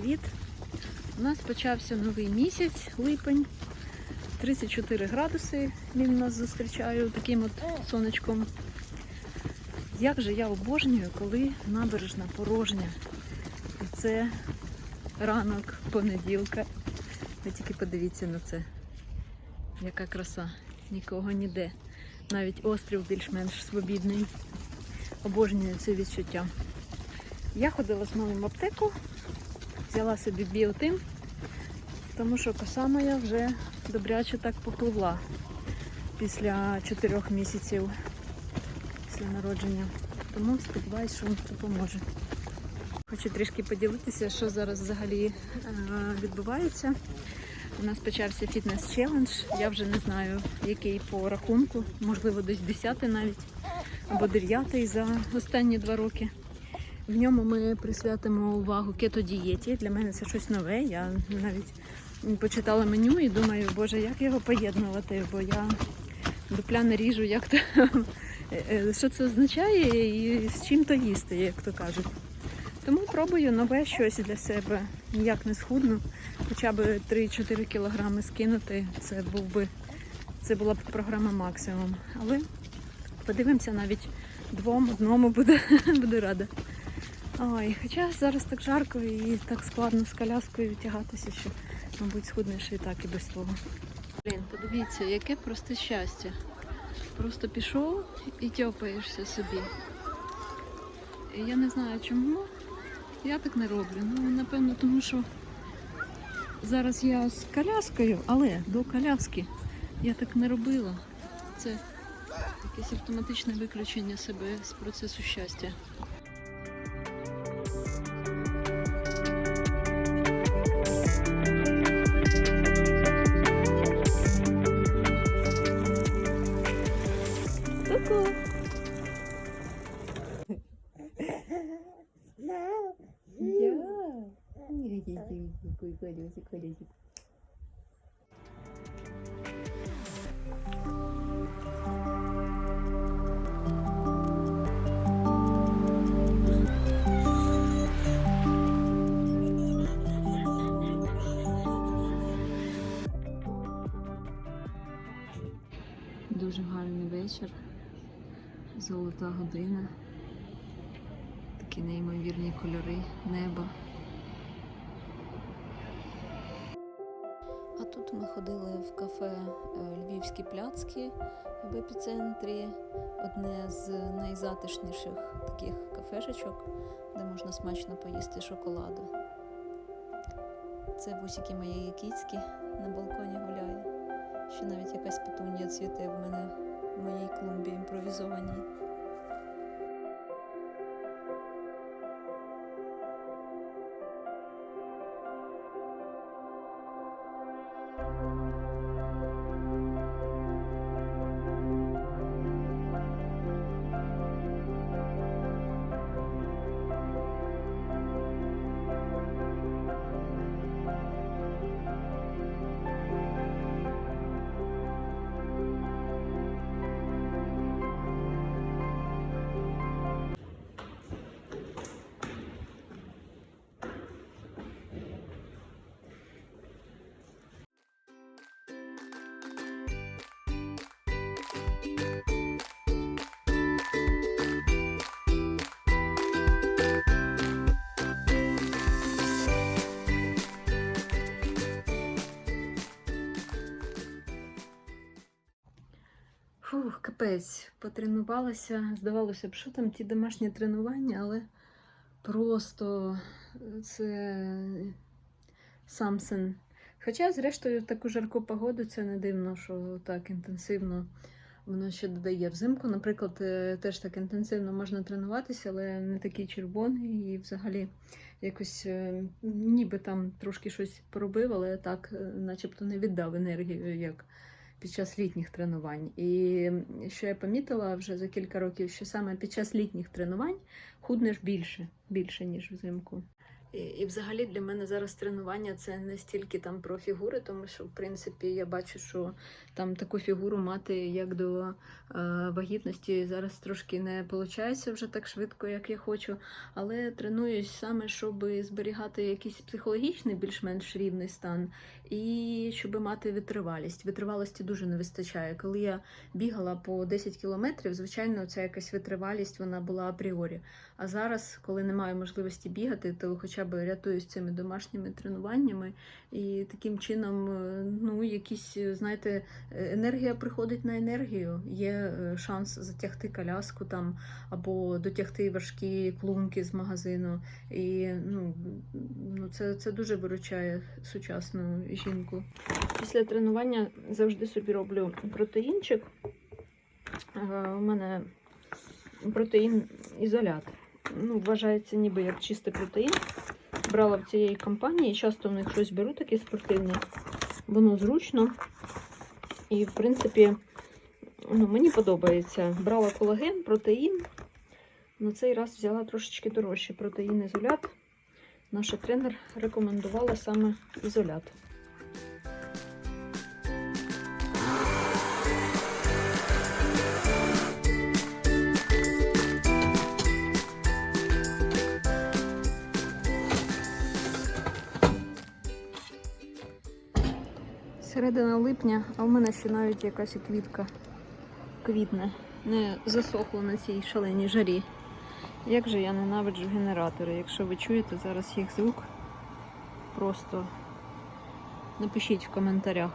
привіт! У нас почався новий місяць, липень. 34 градуси він нас зустрічає таким от сонечком. Як же я обожнюю, коли набережна порожня. І це ранок понеділка. Ви тільки подивіться на це. Яка краса. Нікого ніде. Навіть острів більш-менш свобідний. Обожнюю це відчуття. Я ходила з малим аптеку, взяла собі біотин, тому що коса моя вже добряче так попливла після чотирьох місяців після народження. Тому сподіваюся, що допоможе. Хочу трішки поділитися, що зараз взагалі е, відбувається. У нас почався фітнес-челендж. Я вже не знаю, який по рахунку, можливо, десь 10 навіть або 9 за останні два роки. В ньому ми присвятимо увагу кетодієті. Для мене це щось нове. Я навіть почитала меню і думаю, боже, як його поєднувати, бо я дупля не ріжу, як то що це означає і з чим то їсти, як то кажуть. Тому пробую нове щось для себе. Ніяк не схудну, хоча б 3-4 кілограми скинути. Це був би це була б програма максимум. Але подивимося навіть двом, одному буде, буду рада. Ой, хоча зараз так жарко і так складно з коляскою тягатися, що, мабуть, схуднеш і так, і без того. Блін, подивіться, яке просте щастя. Просто пішов і тьопаєшся собі. І я не знаю чому. Я так не роблю. Ну, напевно, тому що зараз я з коляскою, але до коляски я так не робила. Це якесь автоматичне виключення себе з процесу щастя. Дуже гарний вечір. Золота година. Такі неймовірні кольори неба. А тут ми ходили в кафе е, Львівські пляцки в епіцентрі. Одне з найзатишніших таких кафешечок, де можна смачно поїсти шоколаду. Це вусики моєї кіцьки на балконі гуляє. Ще навіть якась петунія цвіте в мене в моїй клумбі імпровізованій. Фух, капець, потренувалася. Здавалося б, що там ті домашні тренування, але просто це самсен. Хоча, зрештою, таку жарку погоду це не дивно, що так інтенсивно воно ще додає. Взимку, наприклад, е, теж так інтенсивно можна тренуватися, але не такий червоний і взагалі якось е, ніби там трошки щось поробив, але так, е, начебто не віддав енергію, як під час літніх тренувань. І що я помітила вже за кілька років, що саме під час літніх тренувань худнеш більше, більше ніж взимку. І, і взагалі для мене зараз тренування це не стільки там про фігури, тому що в принципі я бачу, що там таку фігуру мати як до е, вагітності зараз трошки не виходить вже так швидко, як я хочу. Але тренуюсь саме, щоб зберігати якийсь психологічний більш-менш рівний стан, і щоб мати витривалість. Витривалості дуже не вистачає. Коли я бігала по 10 кілометрів, звичайно, ця якась витривалість вона була апріорі. А зараз, коли немає можливості бігати, то хоча б рятуюсь цими домашніми тренуваннями, і таким чином, е, ну, якісь, е, знаєте, е, енергія приходить на енергію. Є шанс затягти коляску там або дотягти важкі клунки з магазину. І ну, ну це, це дуже виручає сучасну жінку. Після тренування завжди собі роблю протеїнчик. Е, У мене протеїн ізолят. Ну, вважається ніби як чистий протеїн. Брала в цієї компанії, часто в них щось беру таке спортивне. Воно зручно. І, в принципі, ну, мені подобається. Брала колаген, протеїн. На цей раз взяла трошечки дорожче протеїн ізолят. Наша тренер рекомендувала саме ізолят. Середина липня, а в мене ще навіть якась квітка квітне, не засохла на цій шаленій жарі. Як же я ненавиджу генератори. Якщо ви чуєте зараз їх звук, просто напишіть в коментарях.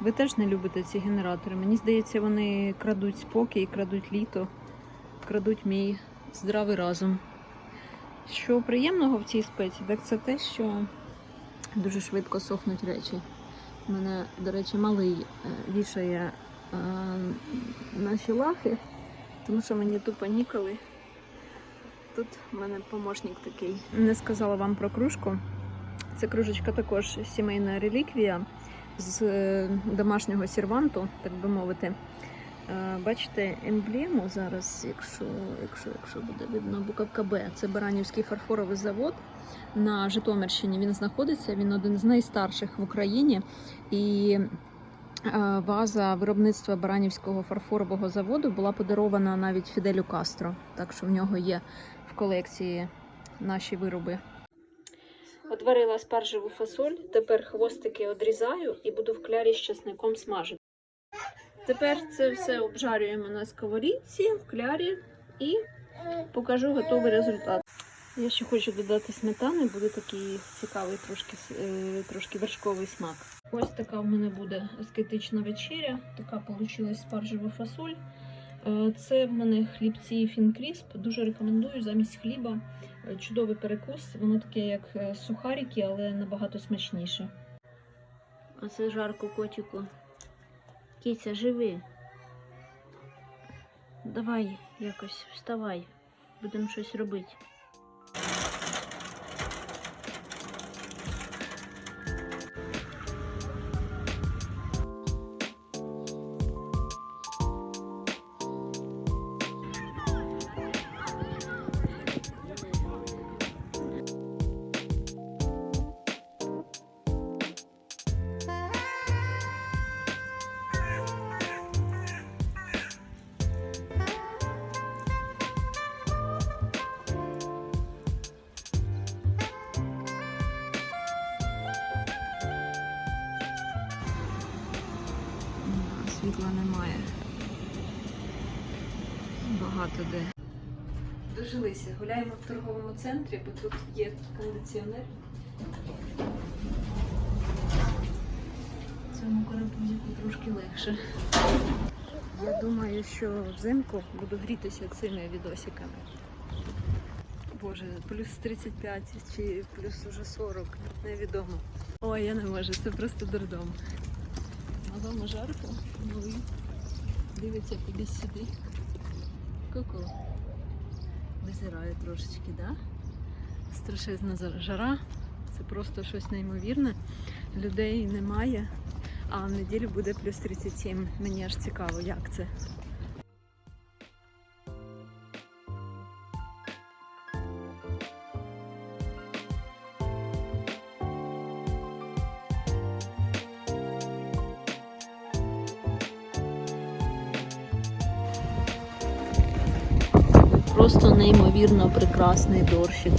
Ви теж не любите ці генератори. Мені здається, вони крадуть спокій, крадуть літо, крадуть мій здравий разум. Що приємного в цій спеці, так це те, що дуже швидко сохнуть речі. Мене, до речі, малий е, вішає е, наші лахи, тому що мені тупо ніколи. Тут в мене помощник такий. Не сказала вам про кружку. Це кружечка також сімейна реліквія з е, домашнього серванту, так би мовити. Е, Бачите емблему зараз, якщо, якщо, якщо буде видно, буковка Б. Це Баранівський фарфоровий завод на Житомирщині. Він знаходиться. Він один з найстарших в Україні. І е, ваза виробництва Баранівського фарфорового заводу була подарована навіть Фіделю Кастро. Так що в нього є в колекції наші вироби. Отварила спаржеву фасоль, тепер хвостики одрізаю і буду в клярі з часником смажити. Тепер це все обжарюємо на сковорідці в клярі і покажу готовий результат. Я ще хочу додати сметани, буде такий цікавий трошки, е, трошки вершковий смак. Ось така в мене буде аскетична вечеря. Така вийшла спаржева фасоль. Е, Це в мене хлібці фінкрісп. Дуже рекомендую замість хліба. Е, Чудовий перекус. Воно таке, як сухарики, але набагато смачніше. Оце жарко котику. Кіця, живи. Давай якось вставай. Будемо щось робити. Світла немає. Багато де. Дожилися. Гуляємо в торговому центрі, бо тут є кондиціонер. Цьому карапузику трошки легше. Я думаю, що взимку буду грітися цими відосиками. Боже, плюс 35 чи плюс уже 40, невідомо. Ой, я не можу, це просто дурдом. Малому жарко, малий. Дивиться кудись сюди. Ку-ку. Визирає трошечки, да? Страшезна жара. Це просто щось неймовірне. Людей немає. А в неділю буде плюс 37. Мені аж цікаво, як це. Просто неймовірно прекрасний дорщик.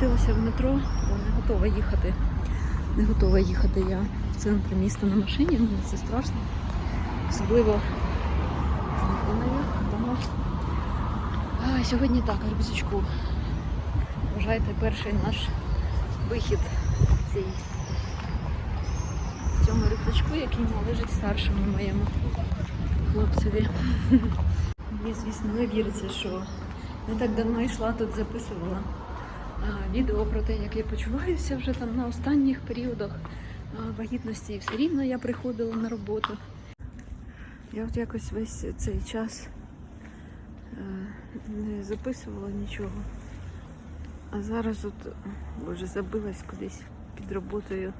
Спустилася в метро, бо не готова їхати. Не готова їхати я в центр міста на машині, мені це страшно. Особливо дитиною. А, сьогодні так, рюкзачку. Вважайте перший наш вихід цій цьому рюкзачку, який належить старшому моєму хлопцеві. Мені, звісно, не віриться, що не так давно йшла тут, записувала відео про те, як я почуваюся вже там на останніх періодах вагітності, і все рівно я приходила на роботу. Я от якось весь цей час е, не записувала нічого. А зараз от, боже, забилась кудись під роботою.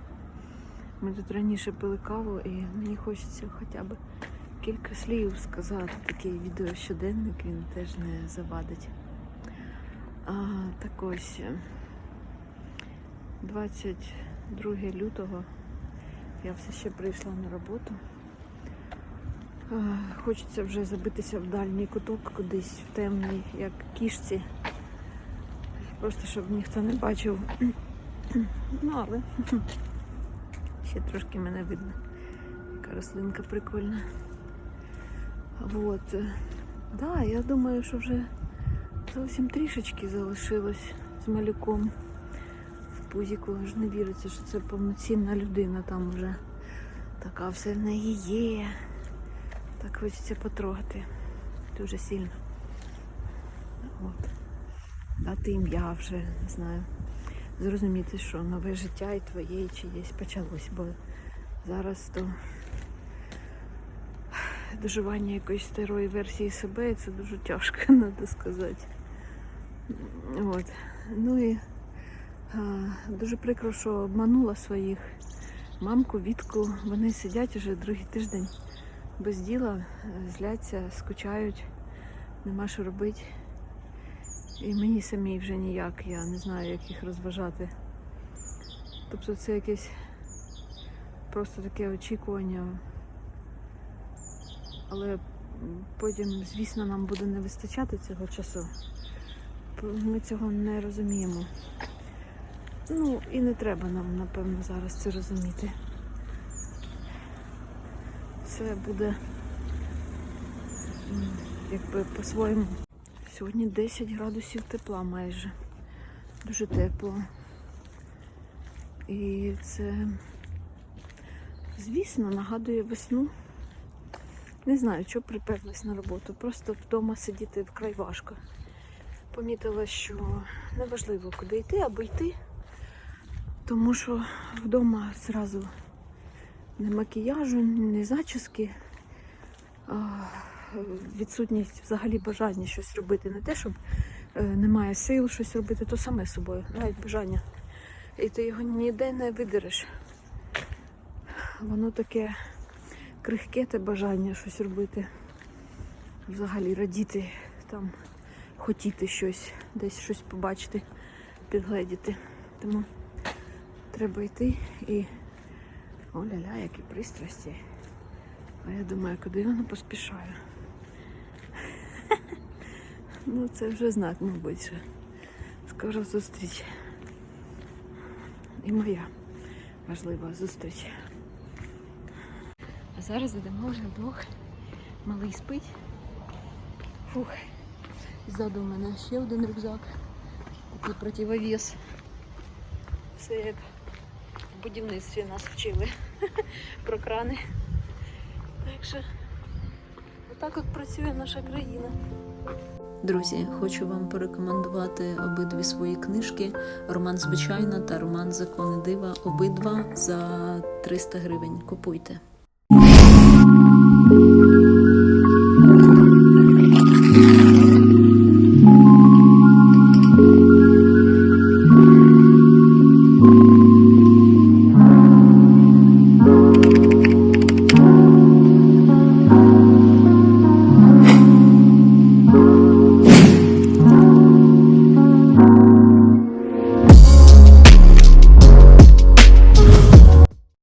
Ми тут раніше пили каву і мені хочеться хоча б кілька слів сказати. Такий відеощоденник він теж не завадить. А, так ось е, 22 лютого я все ще прийшла на роботу. А, Хочеться вже забитися в дальній куток кудись в темний, як кішці. Просто щоб ніхто не бачив. Ну, але ще трошки мене видно. Яка рослинка прикольна. Вот. Да, я думаю, що вже зовсім трішечки залишилось з малюком в пузіку. Аж не віриться, що це повноцінна людина там вже така все в неї є. Так хочеться потрогати. Дуже сильно. От. Дати ім'я вже, не знаю. Зрозуміти, що нове життя і твоє, і чиєсь почалось, бо зараз то доживання якоїсь старої версії себе, і це дуже тяжко, треба сказати. От. Ну і а, дуже прикро, що обманула своїх мамку, Вітку. Вони сидять уже другий тиждень без діла, зляться, скучають, нема що робити. І мені самій вже ніяк, я не знаю, як їх розважати. Тобто це якесь просто таке очікування. Але потім, звісно, нам буде не вистачати цього часу. Ми цього не розуміємо. Ну і не треба нам, напевно, зараз це розуміти. Це буде якби по-своєму. Сьогодні 10 градусів тепла майже. Дуже тепло. І це, звісно, нагадує весну. Не знаю, що приперлась на роботу. Просто вдома сидіти вкрай важко. Помітила, що неважливо, куди йти або йти, тому що вдома зразу не макіяжу, не зачіски. Відсутність взагалі бажання щось робити. Не те, щоб е, немає сил щось робити, то саме собою, навіть бажання. І ти його ніде не видереш. Воно таке крихке те бажання щось робити. Взагалі радіти, там, хотіти щось, десь щось побачити, підгледіти. Тому треба йти і оля-ля, які пристрасті. А я думаю, куди вона поспішає. Ну, це вже знак, мабуть. що Скоро зустріч. І моя важлива зустріч. А зараз йдемо вже вдвох. Малий спить. Фух. Ззаду в мене ще один рюкзак. Такий противовес. Все як в будівництві нас вчили про крани. Так що отак от працює наша країна. Друзі, хочу вам порекомендувати обидві свої книжки: Роман Звичайна та Роман Закони дива. Обидва за 300 гривень. Купуйте.